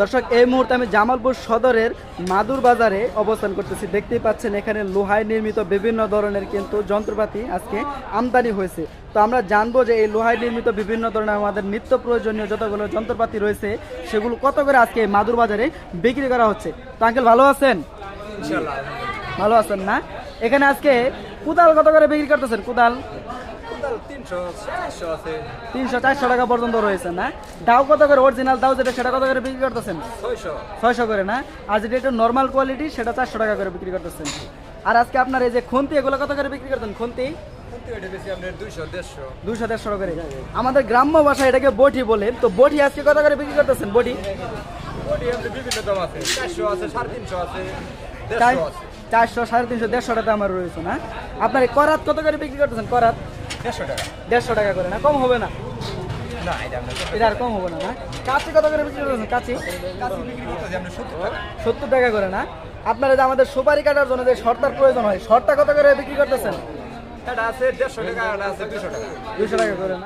দর্শক এই মুহূর্তে আমি জামালপুর সদরের মাদুর বাজারে অবস্থান করতেছি। দেখতেই পাচ্ছেন এখানে লোহায় নির্মিত বিভিন্ন ধরনের কিন্তু যন্ত্রপাতি আজকে আমদানি হয়েছে। তো আমরা জানব যে এই লোহায় নির্মিত বিভিন্ন ধরনের আমাদের নিত্য প্রয়োজনীয় যতগুলো যন্ত্রপাতি রয়েছে সেগুলো কত করে আজকে এই মাদুর বাজারে বিক্রি করা হচ্ছে? তো আঙ্কেল ভালো আছেন? ভালো আছেন না? এখানে আজকে কোদাল কত করে বিক্রি করতেছেন? কুদাল? তিনশো চারশো টাকা পর্যন্ত রয়েছে না? দাও কত করে অরিজিনাল দাও যেটা সেটা কত করে বিক্রি করতেছেন? ছয়শো। করে না? আর যেটা একটু নর্মাল কোয়ালিটি সেটা চারশো টাকা করে বিক্রি করতেছেন। আর আজকে আপনার এই যে খুন্তি এগুলো কত করে বিক্রি করতেন খুন্তি? দুশো দেড়শো। করে। আমাদের গ্রাম্য ভাষায় এটাকে বটি বলেন তো বটি আজকে কত করে বিক্রি করতেছেন বটি? চারশো সাড়ে তিনশো দেড়শো টাকা আমার রয়েছে না? আপনার করাত কত করে বিক্রি করতেছেন করাত? দেড়শো টাকা। দেড়শো টাকা করে না? কম হবে না? না এটা আর কম হবে না না? কাঁচি কত করে বিক্রি করতেছেন কাঁচি? সত্তর টাকা। করে না? আপনারা যে আমাদের সুপারি কাটার জন্য যে শর্তার প্রয়োজন হয় শর্তা কত করে বিক্রি করতেছেন? এটা আছে দেড়শো টাকা আছে দুশো টাকা। দুশো টাকা করে না?